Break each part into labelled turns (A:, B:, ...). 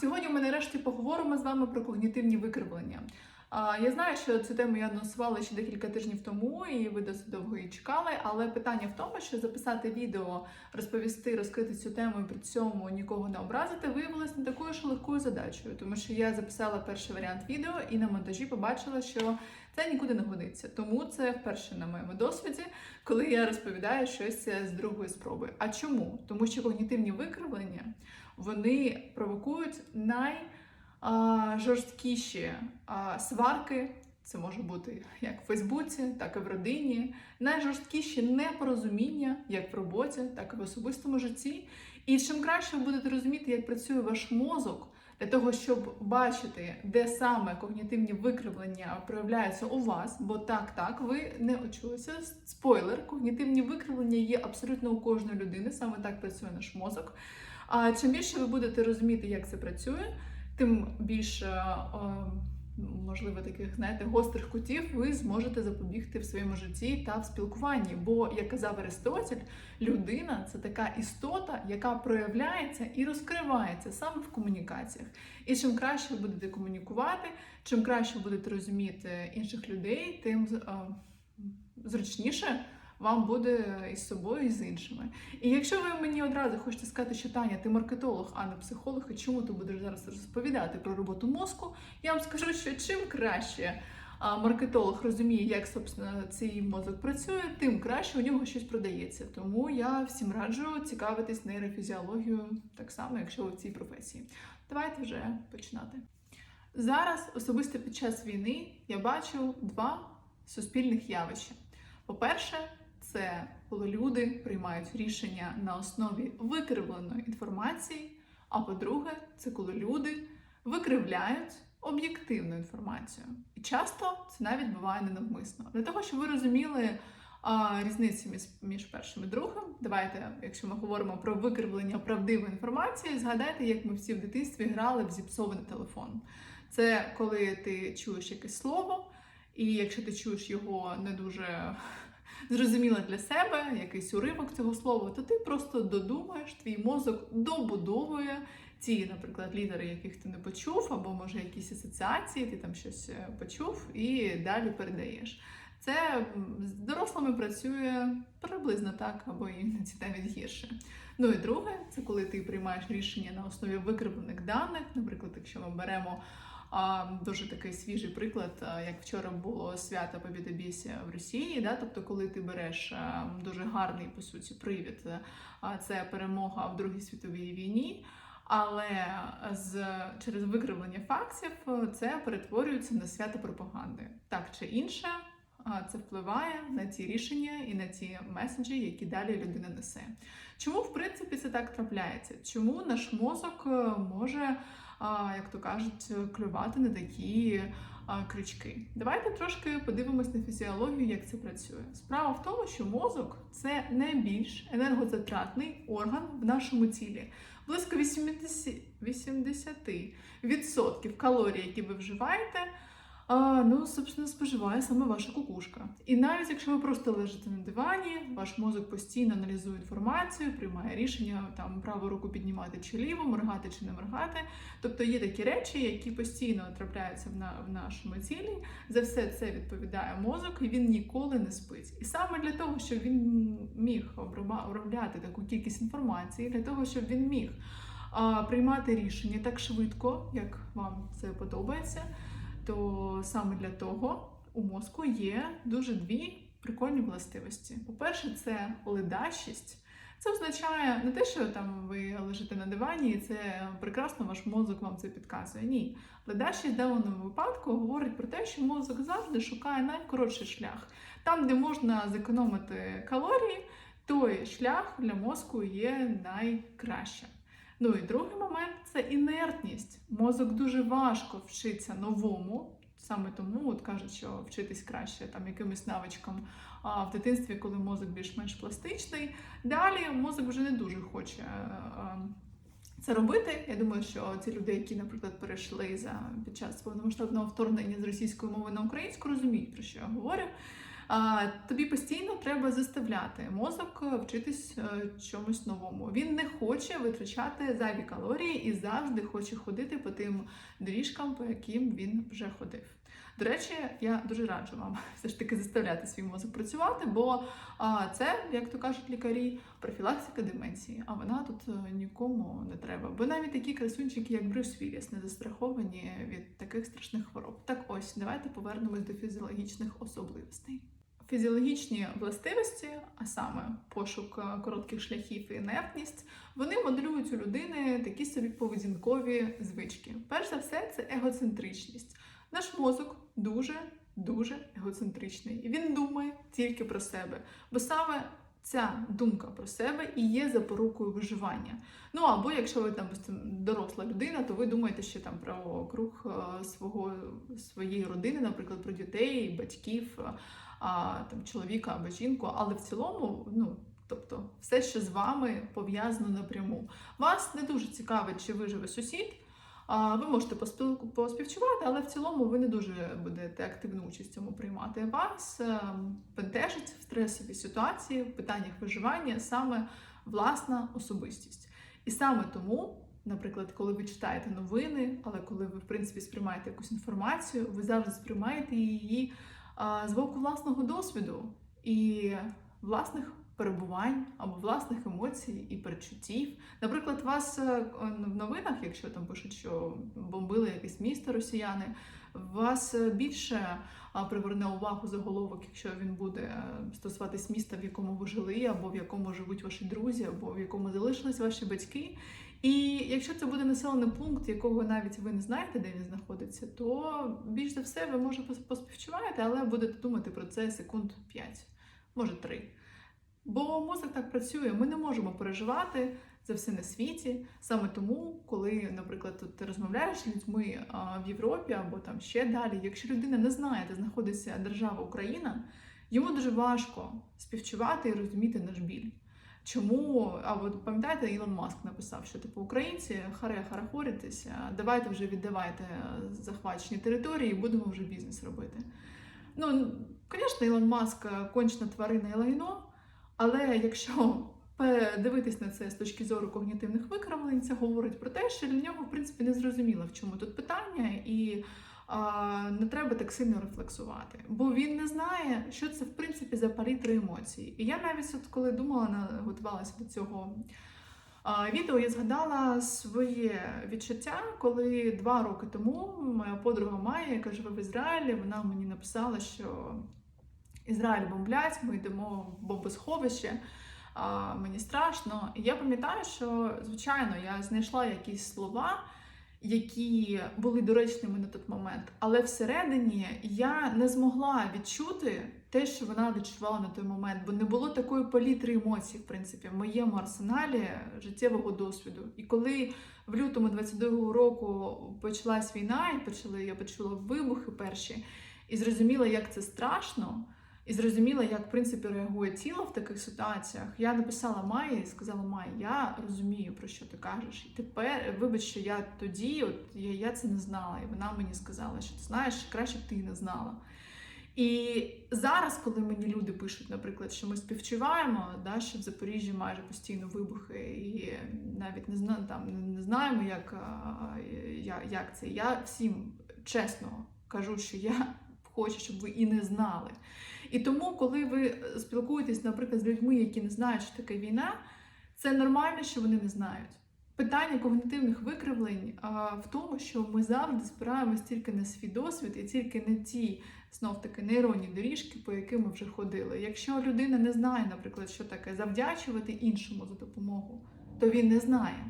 A: Сьогодні ми нарешті поговоримо з вами про когнітивні викривлення. Я знаю, що цю тему я анонсувала ще декілька тижнів тому, і ви досить довго її чекали. Але питання в тому, що записати відео, розповісти, розкрити цю тему і при цьому нікого не образити, виявилось не такою ж легкою задачею, тому що я записала перший варіант відео і на монтажі побачила, що це нікуди не годиться. Тому це вперше на моєму досвіді, коли я розповідаю щось з другої спроби. А чому? Тому що когнітивні викривлення вони провокують найжорсткіші сварки. Це може бути як в Фейсбуці, так і в родині. Найжорсткіші непорозуміння, як в роботі, так і в особистому житті. І чим краще ви будете розуміти, як працює ваш мозок, для того, щоб бачити, де саме когнітивні викривлення проявляються у вас, бо так, так, ви не очулися. Спойлер, когнітивні викривлення є абсолютно у кожної людини, саме так працює наш мозок. А чим більше ви будете розуміти, як це працює, тим більше е, можливо таких знаєте гострих кутів ви зможете запобігти в своєму житті та в спілкуванні. Бо, як казав Аристотель, людина це така істота, яка проявляється і розкривається саме в комунікаціях. І чим краще ви будете комунікувати, чим краще будете розуміти інших людей, тим зручніше вам буде із собою і з іншими. І якщо ви мені одразу хочете сказати, що Таня, ти маркетолог, а не психолог, і чому ти будеш зараз розповідати про роботу мозку, я вам скажу, що чим краще маркетолог розуміє, як собственно цей мозок працює, тим краще у нього щось продається. Тому я всім раджу цікавитись нейрофізіологією так само, якщо ви в цій професії. Давайте вже починати. Зараз, особисто під час війни, я бачу два суспільних явища. По-перше, це коли люди приймають рішення на основі викривленої інформації. А по-друге, це коли люди викривляють об'єктивну інформацію. І часто це навіть буває ненавмисно. Для того, щоб ви розуміли а, різницю між, між першим і другим, давайте, якщо ми говоримо про викривлення правдивої інформації, згадайте, як ми всі в дитинстві грали в зіпсований телефон. Це коли ти чуєш якесь слово, і якщо ти чуєш його не дуже зрозуміла для себе якийсь уривок цього слова, то ти просто додумаєш, твій мозок добудовує ці, наприклад, лідери, яких ти не почув, або може якісь асоціації, ти там щось е, почув і далі передаєш. Це з дорослими працює приблизно так, або іноді навіть гірше. Ну і друге, це коли ти приймаєш рішення на основі викривлених даних. Наприклад, якщо ми беремо Дуже такий свіжий приклад, як вчора було свято Побідобісія в Росії. Да? Тобто, коли ти береш дуже гарний по суті привід, це перемога в Другій світовій війні. Але з через викривлення фактів це перетворюється на свято пропаганди, так чи інше. Це впливає на ті рішення і на ті меседжі, які далі людина несе. Чому в принципі це так трапляється? Чому наш мозок е, може як то кажуть, клювати на такі крючки. Давайте трошки подивимось на фізіологію, як це працює. Справа в тому, що мозок це найбільш енергозатратний орган в нашому тілі. Близько 80% калорій, які ви вживаєте а, ну, собственно, споживає саме ваша кукушка. І навіть якщо ви просто лежите на дивані, ваш мозок постійно аналізує інформацію, приймає рішення там праву руку піднімати чи ліву, моргати чи не моргати. Тобто є такі речі, які постійно трапляються в, на, в нашому тілі. За все це відповідає мозок, і він ніколи не спить. І саме для того, щоб він міг обробляти таку кількість інформації, для того, щоб він міг а, приймати рішення так швидко, як вам це подобається то саме для того у мозку є дуже дві прикольні властивості. По-перше, це ледащість. Це означає не те, що там ви лежите на дивані, і це прекрасно ваш мозок вам це підказує. Ні. Ледащість в даному випадку говорить про те, що мозок завжди шукає найкоротший шлях. Там, де можна зекономити калорії, той шлях для мозку є найкращим. Ну і другий момент це інертність. Мозок дуже важко вчиться новому. Саме тому от кажуть, що вчитись краще там якимось навичкам а, в дитинстві, коли мозок більш-менш пластичний. Далі мозок вже не дуже хоче це робити. Я думаю, що ці люди, які, наприклад, перейшли за під час повномасштабного вторгнення з російської мови на українську, розуміють, про що я говорю. Тобі постійно треба заставляти мозок е, вчитись е, чомусь новому. Він не хоче витрачати зайві калорії і завжди хоче ходити по тим доріжкам, по яким він вже ходив. До речі, я дуже раджу вам все ж таки заставляти свій мозок працювати, бо це, як то кажуть лікарі, профілактика деменції. А вона тут е, нікому не треба. Бо навіть такі красунчики, як Брюс Вілліс, не застраховані від таких страшних хвороб. Так ось давайте повернемось до фізіологічних особливостей. Фізіологічні властивості, а саме пошук е, коротких шляхів і інертність, вони моделюють у людини такі собі поведінкові звички. Перш за все, це егоцентричність. Наш мозок дуже дуже егоцентричний. І він думає тільки про себе. Бо саме ця думка про себе і є запорукою виживання. Ну або якщо ви там доросла людина, то ви думаєте ще там про круг е, свого своєї родини, наприклад, про дітей, батьків, а, там чоловіка або жінку. Але в цілому, ну. Тобто все, що з вами пов'язано напряму. Вас не дуже цікавить, чи виживе сусід. Ви можете поспівчувати, але в цілому ви не дуже будете активну участь в цьому приймати. Вас е, бентежить в стресовій ситуації, в питаннях виживання саме власна особистість. І саме тому, наприклад, коли ви читаєте новини, але коли ви в принципі сприймаєте якусь інформацію, ви завжди сприймаєте її з боку власного досвіду і власних перебувань або власних емоцій і перечуттів. Наприклад, вас е, в новинах, якщо там пишуть, що бомбили якесь місто росіяни, вас е, більше приверне увагу заголовок, якщо він буде е, стосуватись міста, в якому ви жили, або в якому живуть ваші друзі, або в якому залишились ваші батьки. І якщо це буде населений пункт, якого навіть ви не знаєте, де він знаходиться, то більш за все ви може поспівчуваєте, але будете думати про це секунд 5, може 3. Бо мозок так працює, ми не можемо переживати за все на світі. Саме тому, коли, наприклад, ти розмовляєш з людьми в Європі або там ще далі, якщо людина не знає, де знаходиться держава Україна, йому дуже важко співчувати і розуміти наш біль. Чому, а от пам'ятаєте, Ілон Маск написав, що типу українці харе харахоритеся, давайте вже віддавайте захвачені території, і будемо вже бізнес робити. Ну, звісно, Ілон Маск кончена тварина і лайно, але якщо дивитись на це з точки зору когнітивних викривлень, це говорить про те, що для нього, в принципі, не зрозуміло, в чому тут питання, і не треба так сильно рефлексувати. Бо він не знає, що це в принципі за палітра емоцій. І я навіть, от коли думала, готувалася до цього відео, я згадала своє відчуття, коли два роки тому моя подруга Майя, яка живе в Ізраїлі, вона мені написала, що Ізраїль бомблять, ми йдемо в бомбосховище. Мені страшно. І я пам'ятаю, що звичайно я знайшла якісь слова, які були доречними на той момент, але всередині я не змогла відчути те, що вона відчувала на той момент, бо не було такої палітри емоцій, в принципі, в моєму арсеналі життєвого досвіду. І коли в лютому 22-го року почалась війна, і почали я почула вибухи перші, і зрозуміла, як це страшно. І зрозуміла, як в принципі реагує тіло в таких ситуаціях. Я написала Майі і сказала: Май, я розумію, про що ти кажеш. І тепер, вибач, що я тоді, от я, я це не знала, і вона мені сказала, що ти знаєш, краще б ти не знала. І зараз, коли мені люди пишуть, наприклад, що ми співчуваємо, да, що в Запоріжжі майже постійно вибухи, і навіть не зна, там, не знаємо, як, а, я- як це. Я всім чесно кажу, що я хочу, щоб ви і не знали. І тому, коли ви спілкуєтесь, наприклад, з людьми, які не знають, що таке війна, це нормально, що вони не знають. Питання когнітивних викривлень а, в тому, що ми завжди спираємось тільки на свій досвід і тільки на ті знов таки нейронні доріжки, по яким ми вже ходили. Якщо людина не знає, наприклад, що таке завдячувати іншому за допомогу, то він не знає.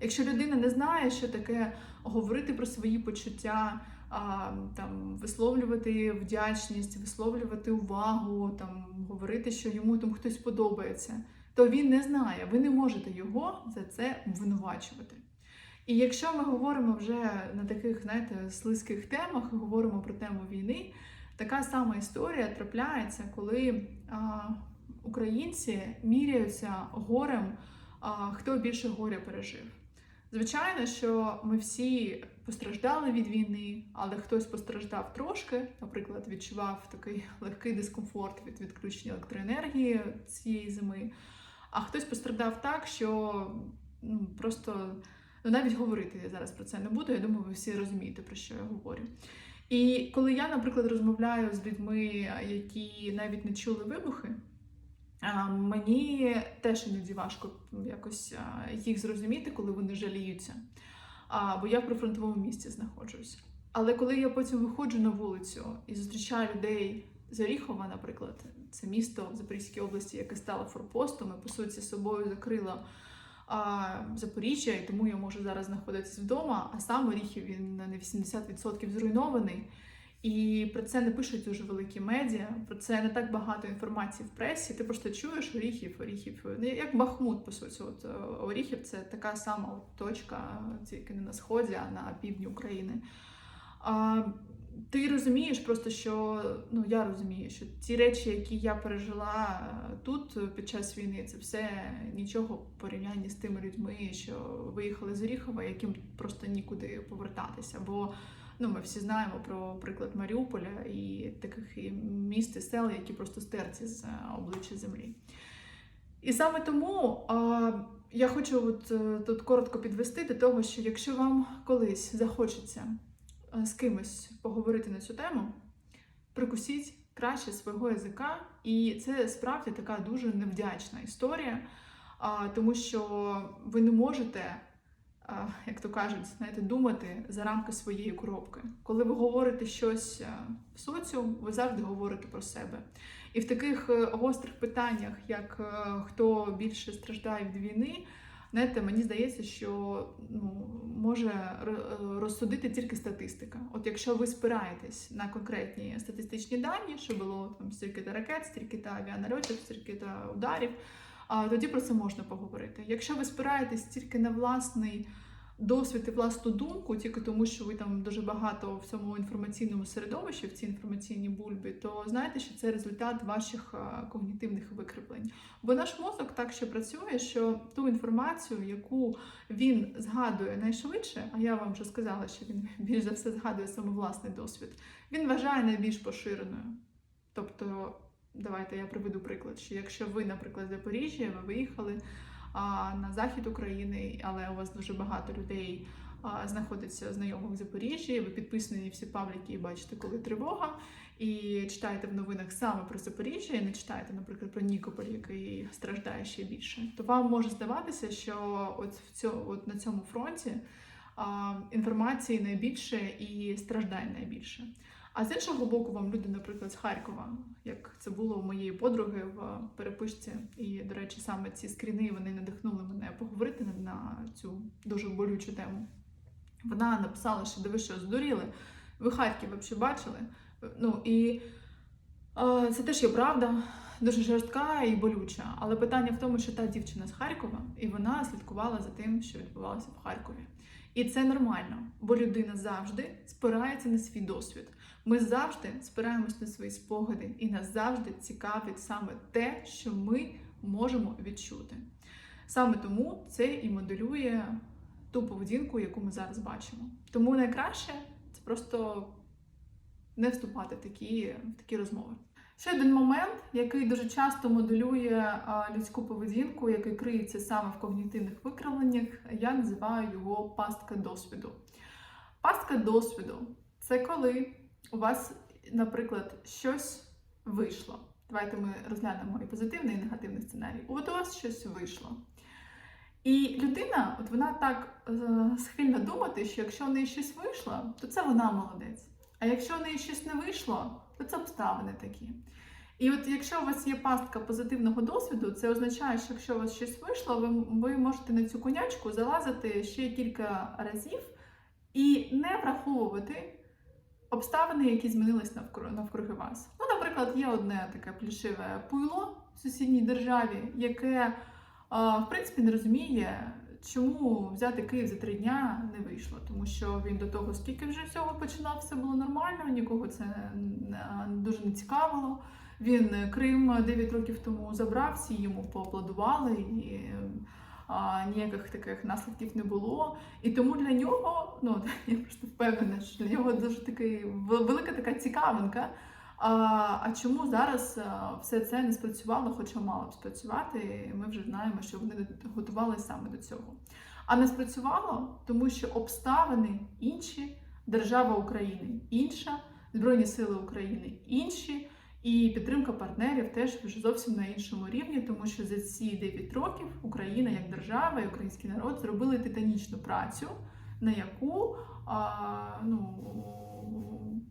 A: Якщо людина не знає, що таке говорити про свої почуття, а, там висловлювати вдячність, висловлювати увагу, там говорити, що йому там хтось подобається, то він не знає. Ви не можете його за це обвинувачувати. І якщо ми говоримо вже на таких, знаєте, слизьких темах, говоримо про тему війни, така сама історія трапляється, коли а, українці міряються горем, а, хто більше горя пережив. Звичайно, що ми всі постраждали від війни, але хтось постраждав трошки, наприклад, відчував такий легкий дискомфорт від відключення електроенергії цієї зими. А хтось постраждав так, що ну, просто ну, навіть говорити я зараз про це не буду. Я думаю, ви всі розумієте, про що я говорю. І коли я, наприклад, розмовляю з людьми, які навіть не чули вибухи, мені теж іноді важко якось їх зрозуміти, коли вони жаліються. Бо я в прифронтовому місті знаходжусь. Але коли я потім виходжу на вулицю і зустрічаю людей з Оріхова, наприклад, це місто в Запорізькій області, яке стало форпостом, і по суті собою закрило а, Запоріжжя, і тому я можу зараз знаходитися вдома. А сам Оріхів він на 80% зруйнований. І про це не пишуть дуже великі медіа, про це не так багато інформації в пресі. Ти просто чуєш Оріхів, Оріхів, ну, як Бахмут, по суті. От е, Оріхів це така сама точка, тільки не на сході, а на півдні України. А, ти розумієш просто, що ну я розумію, що ті речі, які я пережила е, тут е, під час війни, це все нічого в порівнянні з тими людьми, що виїхали з Оріхова, яким просто нікуди повертатися. Бо ну ми всі знаємо про приклад Маріуполя і таких міст і сел, які просто стерті з е, обличчя землі. І саме тому а, я хочу от, е, тут коротко підвести до того, що якщо вам колись захочеться е, з кимось поговорити на цю тему, прикусіть краще свого язика, і це справді така дуже невдячна історія, а, тому що ви не можете, як то кажуть, знаєте, думати за рамки своєї коробки. Коли ви говорите щось е, в соціум, ви завжди говорите про себе. І в таких е, гострих питаннях, як е, хто більше страждає від війни, знаєте, мені здається, що ну, може розсудити тільки статистика. От якщо ви спираєтесь на конкретні статистичні дані, що було там стільки-то ракет, стільки-то авіанальотів, стільки-то ударів, тоді про це можна поговорити. Якщо ви спираєтесь тільки на власний досвід і власну думку, тільки тому, що ви там дуже багато в цьому інформаційному середовищі, в цій інформаційній бульбі, то знаєте, що це результат ваших когнітивних викривлень. Бо наш мозок так ще працює, що ту інформацію, яку він згадує найшвидше, а я вам вже сказала, що він більш за все згадує саме власний досвід, він вважає найбільш поширеною. Тобто, давайте я приведу приклад, що якщо ви, наприклад, Запоріжжя, ви виїхали а, на захід України, але у вас дуже багато людей а, знаходиться знайомих в Запоріжжі, ви підписані всі пабліки і бачите, коли тривога, і читаєте в новинах саме про Запоріжжя, і не читаєте, наприклад, про Нікополь, який страждає ще більше, то вам може здаватися, що от в цьому, от на цьому фронті а, інформації найбільше і страждань найбільше. А з іншого боку, вам люди, наприклад, з Харкова, як це було у моєї подруги в переписці, і, до речі, саме ці скріни вони надихнули мене поговорити на- цю дуже болючу тему. Вона написала, що диви, що здуріли. Ви Харків взагалі бачили? Ну і е, це теж є правда, дуже жорстка і болюча. Але питання в тому, що та дівчина з Харкова, і вона слідкувала за тим, що відбувалося в Харкові. І це нормально, бо людина завжди спирається на свій досвід. Ми завжди спираємось на свої спогади, і нас завжди цікавить саме те, що ми можемо відчути. Саме тому це і моделює ту поведінку, яку ми зараз бачимо. Тому найкраще це просто не вступати в такі, в такі розмови. Ще один момент, який дуже часто моделює людську поведінку, який криється саме в когнітивних викривленнях, я називаю його пастка досвіду. Пастка досвіду це коли у вас, наприклад, щось вийшло. Давайте ми розглянемо і позитивний, і негативний сценарій. От у вас щось вийшло. І людина, от вона так е, схильна думати, що якщо в неї щось вийшло, то це вона молодець. А якщо в неї щось не вийшло, то це обставини такі. І от якщо у вас є пастка позитивного досвіду, це означає, що якщо у вас щось вийшло, ви, ви можете на цю конячку залазити ще кілька разів і не враховувати обставини, які змінились навкруги, вас. Ну, наприклад, є одне таке плішиве пуйло в сусідній державі, яке в принципі не розуміє, чому взяти Київ за три дня не вийшло. Тому що він до того, скільки вже всього починав, все було нормально, нікого це дуже не цікавило. Він Крим 9 років тому забрав, всі йому поаплодували і а, ніяких таких наслідків не було. І тому для нього, ну я просто впевнена, що для нього дуже такий велика така цікавинка. А, а чому зараз все це не спрацювало, хоча мало б спрацювати? Ми вже знаємо, що вони готувалися саме до цього. А не спрацювало, тому що обставини інші, держава України інша, Збройні Сили України інші, і підтримка партнерів теж вже зовсім на іншому рівні, тому що за ці 9 років Україна як держава і український народ зробили титанічну працю, на яку а, ну,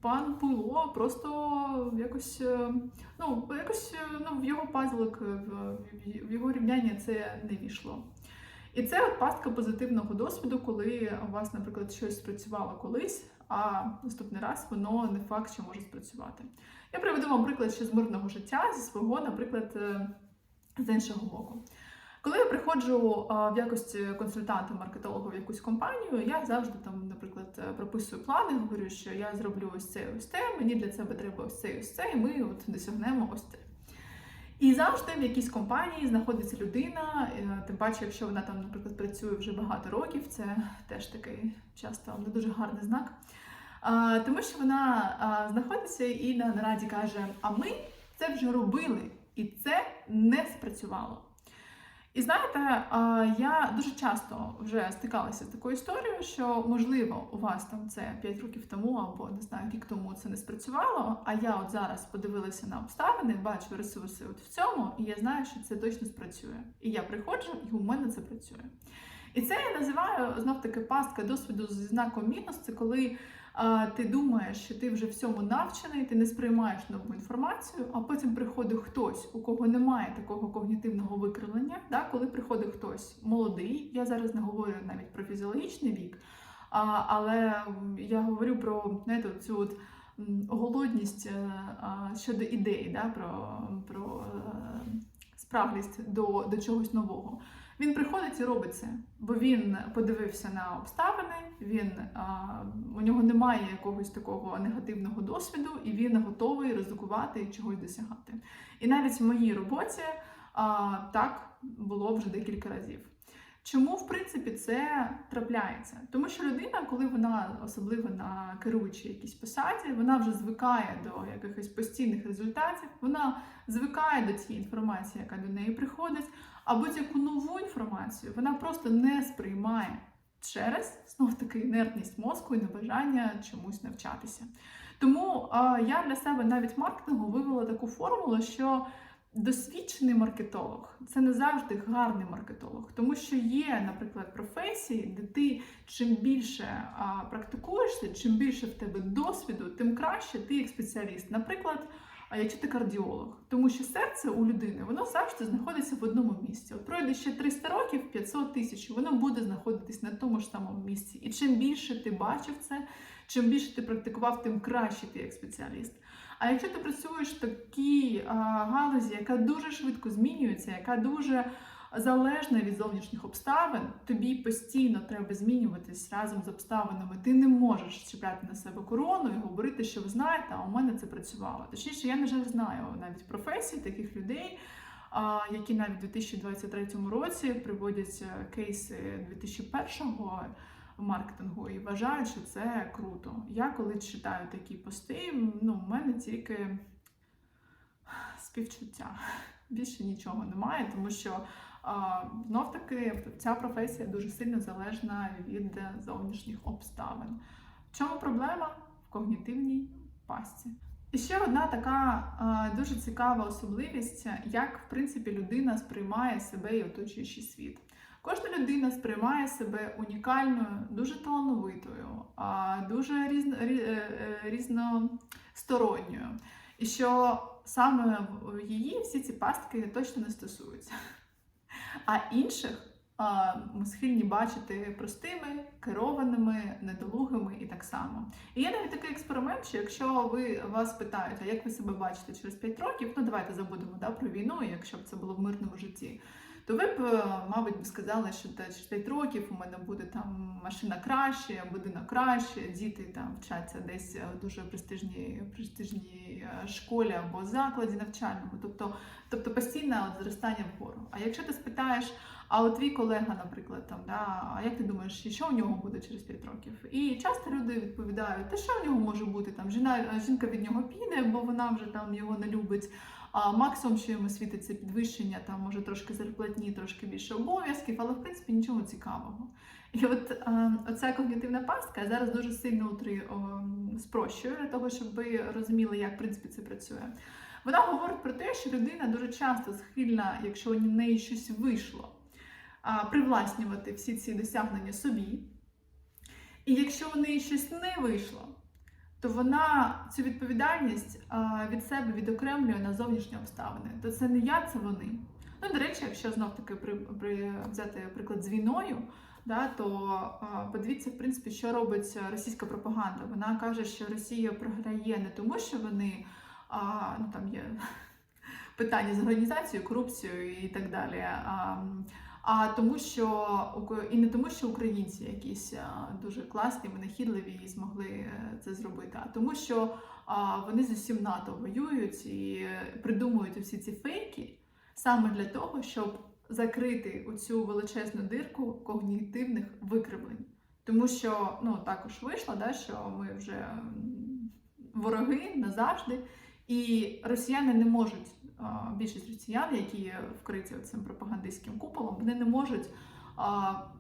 A: пан Пуло просто якось, е, ну, якось е, ну, в його пазлик, в, його рівняння це не війшло. І це от пастка позитивного досвіду, коли у вас, наприклад, щось спрацювало колись, а наступний раз воно не факт, що може спрацювати. Я приведу вам приклад ще з мирного життя, зі свого, наприклад, е, з іншого боку. Коли я приходжу в якості консультанта маркетолога в якусь компанію, я завжди там, наприклад, е, прописую плани, говорю, що я зроблю ось це, ось це, мені для себе треба ось це, ось це, і ми от досягнемо ось це. І завжди в якійсь компанії знаходиться людина, е, тим паче, якщо вона там, наприклад, працює вже багато років, це теж такий часто не дуже гарний знак. Тому що вона знаходиться і на нараді каже: А ми це вже робили, і це не спрацювало. І знаєте, я дуже часто вже стикалася з такою історією, що можливо у вас там це 5 років тому або не знаю, рік тому це не спрацювало. А я от зараз подивилася на обставини, бачу ресурси от в цьому, і я знаю, що це точно спрацює. І я приходжу, і у мене це працює. І це я називаю знов таки пастка досвіду зі знаком мінус. Це коли а, ти думаєш, що ти вже всьому навчений, ти не сприймаєш нову інформацію, а потім приходить хтось, у кого немає такого когнітивного викривлення. Да? Коли приходить хтось молодий, я зараз не говорю навіть про фізіологічний вік, а, але я говорю про знаєте, цю от голодність е, а, щодо ідей, да? про, про е, спраглість до, до чогось нового. Він приходить і робить це, бо він подивився на обставини, він, а, у нього немає якогось такого негативного досвіду, і він готовий ризикувати і чогось досягати. І навіть в моїй роботі а, так було вже декілька разів. Чому, в принципі, це трапляється? Тому що людина, коли вона особливо на керуючій якійсь посаді, вона вже звикає до якихось постійних результатів, вона звикає до цієї інформації, яка до неї приходить, а будь-яку нову інформацію вона просто не сприймає через знов таки інертність мозку і небажання чомусь навчатися. Тому я для себе навіть маркетингу вивела таку формулу, що досвідчений маркетолог це не завжди гарний маркетолог, тому що є, наприклад, професії, де ти чим більше практикуєшся, чим більше в тебе досвіду, тим краще ти як спеціаліст. Наприклад. А якщо ти кардіолог, тому що серце у людини воно завжди знаходиться в одному місці. От пройде ще 300 років, 500 тисяч, воно буде знаходитись на тому ж самому місці. І чим більше ти бачив це, чим більше ти практикував, тим краще ти як спеціаліст. А якщо ти працюєш в такій а, галузі, яка дуже швидко змінюється, яка дуже залежна від зовнішніх обставин, тобі постійно треба змінюватись разом з обставинами. Ти не можеш чіпляти на себе корону і говорити, що ви знаєте, а у мене це працювало. Точніше, я на жаль знаю навіть професії таких людей. Які навіть у 2023 році приводять е, кейси 2001-го маркетингу і вважають, що це круто. Я коли читаю такі пости, ну, в мене тільки співчуття. Більше нічого немає, тому що знов таки ця професія дуже сильно залежна від зовнішніх обставин. В чому проблема? В когнітивній пастці. І ще одна така дуже цікава особливість, як в принципі людина сприймає себе і оточуючий світ. Кожна людина сприймає себе унікальною, дуже талановитою, дуже е, е, різносторонньою. І що саме її всі ці пастки точно не стосуються. А інших ми схильні бачити простими, керованими, недолугими і так само. І є навіть такий експеримент, що якщо ви вас питають, а як ви себе бачите через 5 років, ну давайте забудемо да, про війну, якщо б це було в мирному житті, то ви б, е, мабуть, сказали, що через 5 років у мене буде там машина краще, будинок краще, діти там вчаться десь е, в дуже престижній, престижній е, школі або закладі навчальному. Тобто, тобто постійне зростання вгору. А якщо ти спитаєш, а от твій колега, наприклад, там, да, а як ти думаєш, що у нього буде через 5 років? І часто люди відповідають, та що в нього може бути? Там жіна, жінка від нього піде, бо вона вже там його не любить. А максимум, що йому світиться підвищення, там може трошки зарплатні, трошки більше обов'язків, але в принципі нічого цікавого. І от е, оця когнітивна пастка зараз дуже сильно утри, о, спрощую для того, щоб ви розуміли, як в принципі це працює. Вона говорить про те, що людина дуже часто схильна, якщо у неї щось вийшло, привласнювати всі ці досягнення собі. І якщо у неї щось не вийшло, то вона цю відповідальність від себе відокремлює на зовнішні обставини. То це не я, це вони. Ну, до речі, якщо знов таки при, при, взяти приклад з війною, да, то подивіться, в принципі, що робить російська пропаганда. Вона каже, що Росія програє не тому, що вони а, ну, там є питання з організацією, корупцією і так далі. А, а тому, що і не тому, що українці якісь дуже класні, винахідливі і змогли е, це зробити, а тому, що вони з усім НАТО воюють і е, придумують усі ці фейки саме для того, щоб закрити оцю величезну дирку когнітивних викривлень. Тому що ну також вийшло, да, що ми вже вороги назавжди, і росіяни не можуть більшість росіян, які вкриті цим пропагандистським куполом, вони не можуть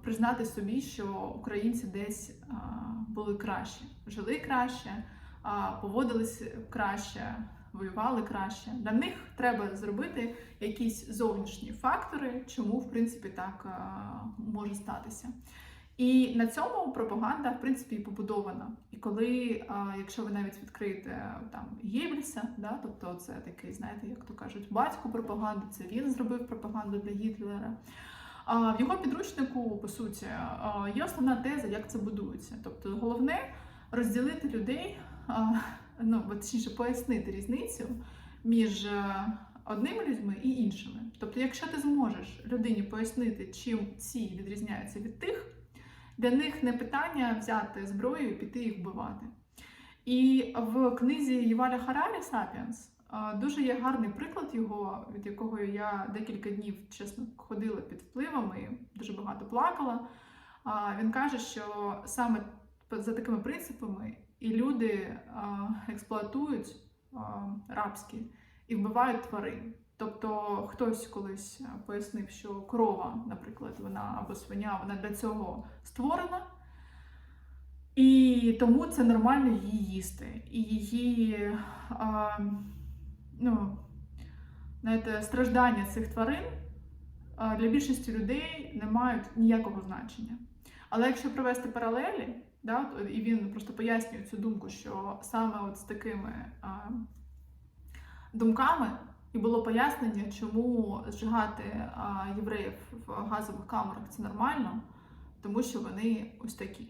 A: признати собі, що українці десь були краще, жили краще, поводились краще, воювали краще. Для них треба зробити якісь зовнішні фактори, чому в принципі так може статися. І на цьому пропаганда в принципі і побудована. І коли, якщо ви навіть відкриєте там Єбельса, да, тобто це такий, знаєте, як то кажуть, батько пропаганди, це він зробив пропаганду для Гітлера. В його підручнику, по суті, є основна теза, як це будується. Тобто, головне розділити людей, ну точніше пояснити різницю між е, одними людьми і іншими. Тобто, якщо ти зможеш людині пояснити, чим ці відрізняються від тих. Для них не питання взяти зброю і піти їх вбивати. І в книзі Єваля Харарі Сапіенс дуже є гарний приклад його, від якого я декілька днів, чесно, ходила під впливами, і дуже багато плакала. Він каже, що саме за такими принципами і люди експлуатують рабські і вбивають тварин. Тобто хтось колись е, пояснив, що корова, наприклад, вона або свиня, вона для цього створена, і тому це нормально її їсти. І її а, ну, знаєте, страждання цих тварин для більшості людей не мають ніякого значення. Але якщо провести паралелі, да, і він просто пояснює цю думку, що саме от з такими а, думками. І було пояснення, чому зжигати євреїв в газових камерах це нормально, тому що вони ось такі.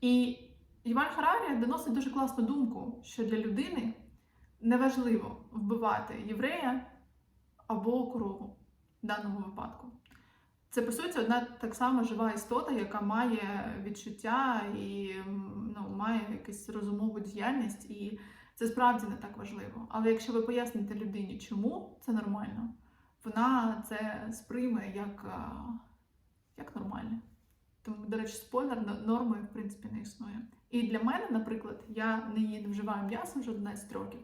A: І Іван Харарі доносить дуже класну думку, що для людини неважливо вбивати єврея або корову в даному випадку. Це по суті одна так само жива істота, яка має відчуття і ну, має якусь розумову діяльність. І це справді не так важливо. Але якщо ви поясните людині, чому це нормально, вона це сприйме як, як нормальне. Тому, до речі, спойлер но- норми в принципі не існує. І для мене, наприклад, я не їм вживаю м'ясо вже 11 років.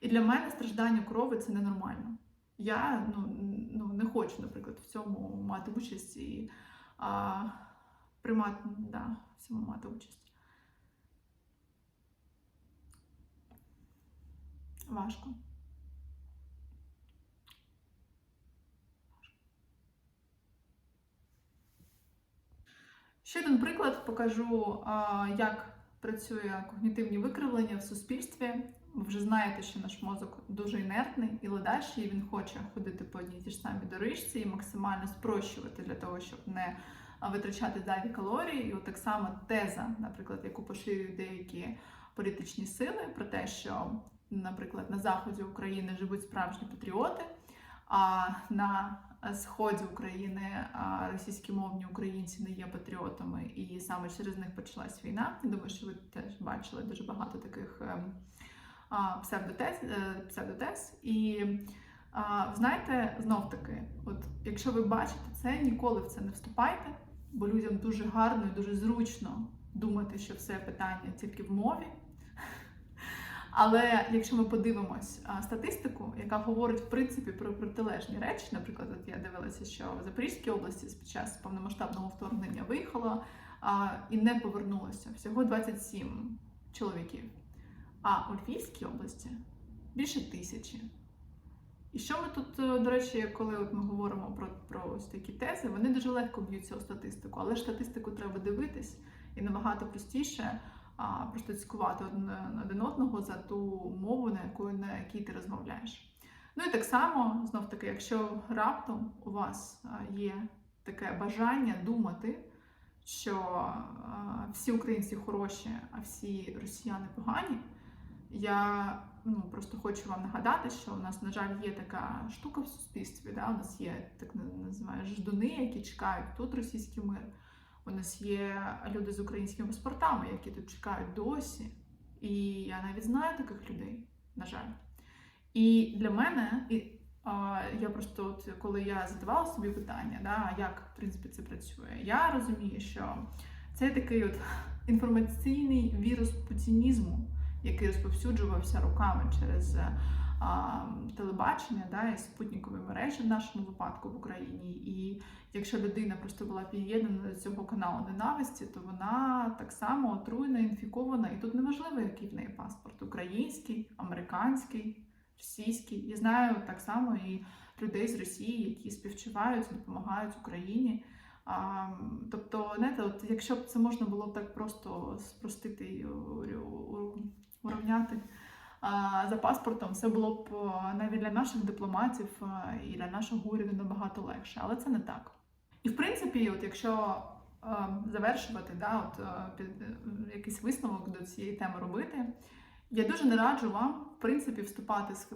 A: І для мене страждання корови це ненормально. Я ну, ну, не хочу, наприклад, в цьому мати участь і а, приймати да, в цьому мати участь. Важко. Ще один приклад покажу, як працює когнітивні викривлення в суспільстві. Ви вже знаєте, що наш мозок дуже інертний і ледачий, і він хоче ходити по одній ті ж самій доріжці і максимально спрощувати для того, щоб не витрачати зайві калорії. І от так само теза, наприклад, яку поширюють деякі політичні сили, про те, що, наприклад, на заході України живуть справжні патріоти, а на сході України російськомовні українці не є патріотами, і саме через них почалась війна. Я думаю, що ви теж бачили дуже багато таких ем, псевдотез, е, псевдотез. І знаєте, знов таки, от якщо ви бачите це, ніколи в це не вступайте, бо людям дуже гарно і дуже зручно думати, що все питання тільки в мові. Але якщо ми подивимось статистику, яка говорить в принципі про протилежні речі, наприклад, от я дивилася, що в Запорізькій області під час повномасштабного вторгнення виїхало а, і не повернулося всього 27 чоловіків. А у Львівській області більше тисячі. І що ми тут, е, до речі, коли от ми говоримо про, про ось такі тези, вони дуже легко б'ються у статистику, але ж статистику треба дивитись і набагато простіше а, просто цькувати один, одного за ту мову, на якою на якій ти розмовляєш. Ну і так само, знов таки, якщо раптом у вас є таке бажання думати, що всі українці хороші, а всі росіяни погані. Я ну, просто хочу вам нагадати, що у нас, на жаль, є така штука в суспільстві. Да? У нас є так називаємо ждуни, які чекають тут російський мир. У нас є люди з українськими паспортами, які тут чекають досі. І я навіть знаю таких людей, на жаль. І для мене, і, а, я просто, от, коли я задавала собі питання, да, як в принципі це працює, я розумію, що це такий от інформаційний вірус путінізму який розповсюджувався руками через телебачення да, і спутникові мережі в нашому випадку в Україні. І якщо людина просто була під'єднана до цього каналу ненависті, то вона так само отруєна, інфікована. І тут неважливо, який в неї паспорт український, американський, російський. Я знаю так само і людей з Росії, які співчувають, допомагають Україні. А, тобто, знаєте, от якщо б це можна було так просто спростити і урівняти за паспортом, це було б навіть для наших дипломатів і для нашого уряду набагато легше, але це не так. І в принципі, от якщо завершувати, да, от під якийсь висновок до цієї теми робити. Я дуже не раджу вам, в принципі, вступати з,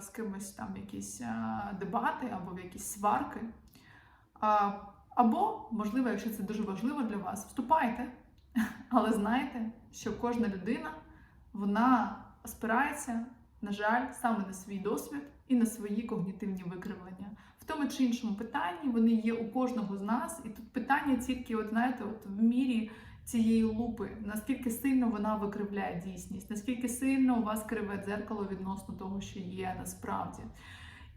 A: з кимось там якісь дебати або в якісь сварки. Або, можливо, якщо це дуже важливо для вас, вступайте. Але знайте, що кожна людина вона спирається, на жаль, саме на свій досвід і на свої когнітивні викривлення. В тому чи іншому питанні вони є у кожного з нас, і тут питання тільки, от знаєте, от в мірі цієї лупи, наскільки сильно вона викривляє дійсність, наскільки сильно у вас криве дзеркало відносно того, що є насправді.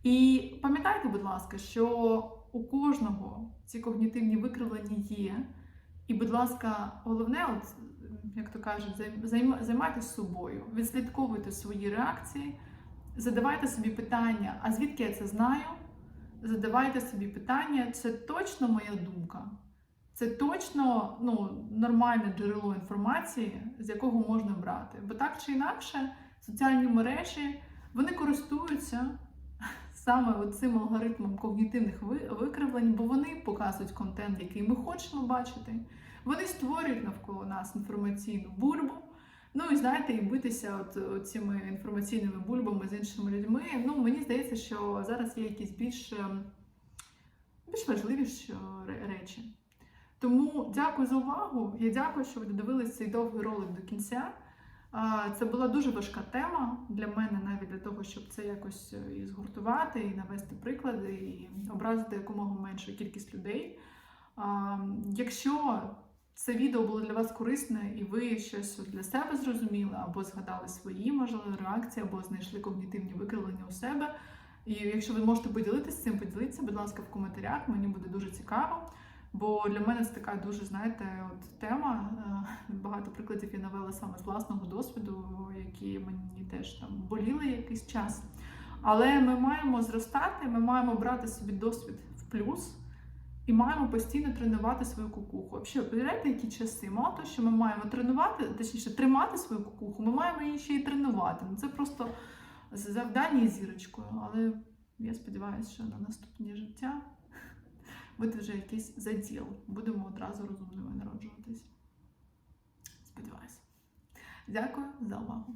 A: І пам'ятайте, будь ласка, що у кожного ці когнітивні викривлення є. І, будь ласка, головне, от, як то кажуть, займайтеся собою, відслідковуйте свої реакції, задавайте собі питання, а звідки я це знаю? Задавайте собі питання, це точно моя думка. Це точно ну, нормальне джерело інформації, з якого можна брати. Бо так чи інакше, соціальні мережі вони користуються саме цим алгоритмом когнітивних викривлень, бо вони показують контент, який ми хочемо бачити. Вони створюють навколо нас інформаційну бульбу. Ну і знаєте, і битися от, цими інформаційними бульбами з іншими людьми. Ну, мені здається, що зараз є якісь більш, ем, більш важливіші речі. Тому дякую за увагу. Я дякую, що ви додивилися цей довгий ролик до кінця. Це була дуже важка тема для мене, навіть для того, щоб це якось е, і згуртувати, і навести приклади, і образити якомога меншу кількість людей. Якщо це відео було для вас корисне, і ви щось для себе зрозуміли, або згадали свої можливі реакції, або знайшли когнітивні викривлення у себе. І якщо ви можете поділитися цим, поділіться, будь ласка, в коментарях, мені буде дуже цікаво. Бо для мене це така дуже, знаєте, от тема. Е, багато прикладів я навела саме з власного досвіду, які мені теж там боліли якийсь час. Але ми маємо зростати, ми маємо брати собі досвід в плюс і маємо постійно тренувати свою кукуху. Взагалі, уявляєте, які часи? Мало того, що ми маємо тренувати, точніше, тримати свою кукуху, ми маємо її ще й тренувати. Ну, Це просто завдання зірочкою. Але я сподіваюся, що на наступні життя буде вже якийсь заділ. Будемо одразу розумними народжуватись. Сподіваюся. Дякую за увагу.